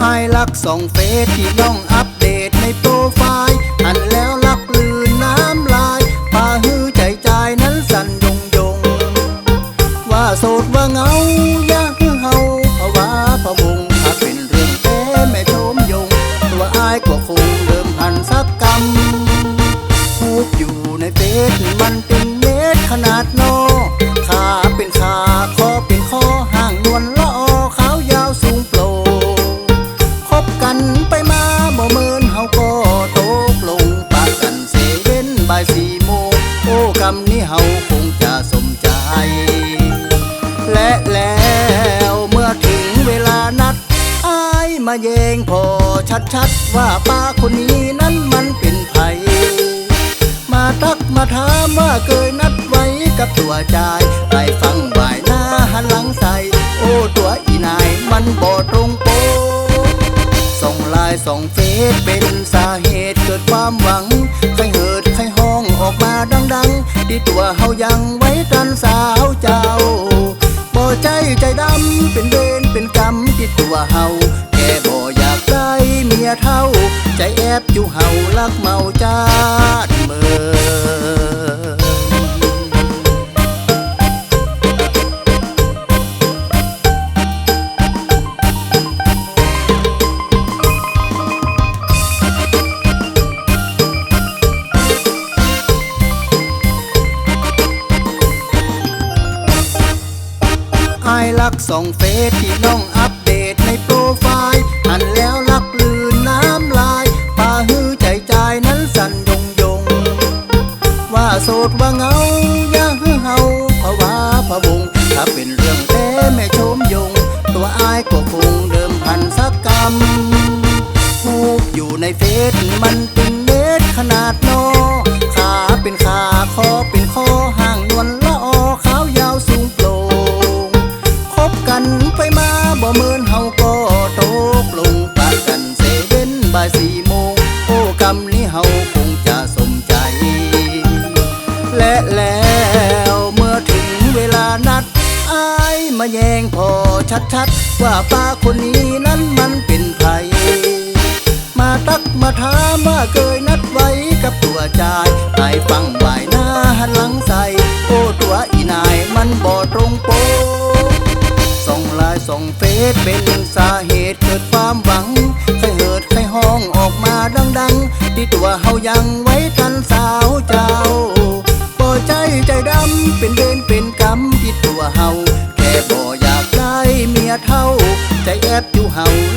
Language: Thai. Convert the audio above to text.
ส่องเฟซที่น้องอัปเดตในโปรไฟล์หันแล้วลักลืนน้ำลายพาฮือใจใจนั้นสั่นยงยง ว่าโสดว่าเหงาอยากให้เฮาภาวะพะวงถ้าเป็นเรื่องแท้แม่ชมยง ตัวอายก็คงเดิมพันสักกรรมพูดอยู่ในเฟซมันเป็นเม็ดขนาดโนขา บ่ายสี่โมง โอ้คำนี้เฮาคงจะสมใจ และแล้วเมื่อถึงเวลานัดอายมาแยงพอชัดๆ ว่าป้าคนนี้นั้นมันเป็นไผมาทักมาถามว่าเคยนัดไว้กับตัวใจไปฟังบ่ายหน้าหันหลังใส่โอ้ตัวอีนายมันบ่ตรงโปส่งลายส่งเฟซเป ที่ตัวเฮายังไว้กันสาวเจ้าบ่ใจใจดำเป็นเวรเป็นกรรมที่ตัวเฮาแค่บ่อยากได้เมียเท่า ใจแอบอยู่เฮาลักเมาจาดเมื่อ อายลักส่องเฟซที่น้องอัปเดตในโปรไฟล์หันแล้วลักลืนน้ำลายพาฮื้อใจใจายนั้นสั่นยงยง ว่าโสดว่าเงาอยากให้เฮาภาวะพะวงถ้าเป็นเรื่องแท้แม่ชมยง ตัวอายก็คงเดิมพันสักกรรมพูกอยู่ในเฟซมันเป็นเม็ดขนาดโน แล้ว เมื่อถึงเวลานัดอายมาแยงพอชัดๆ ว่าป้าคนนี้นั้นมันเป็นไผมาตักมาถามว่าเคยนัดไว้กับตัวจายไปฟังบ่ายหน้าหันหลังใส่โอ้ตัวอีนายมันบ่ตรงโปกส่องไลายส่องเฟซเป็นสาเหตุเกิดความหวังใครเหิดใครห้องออกมาดังๆ ที่ตัวเฮายังไว้กันสาว aún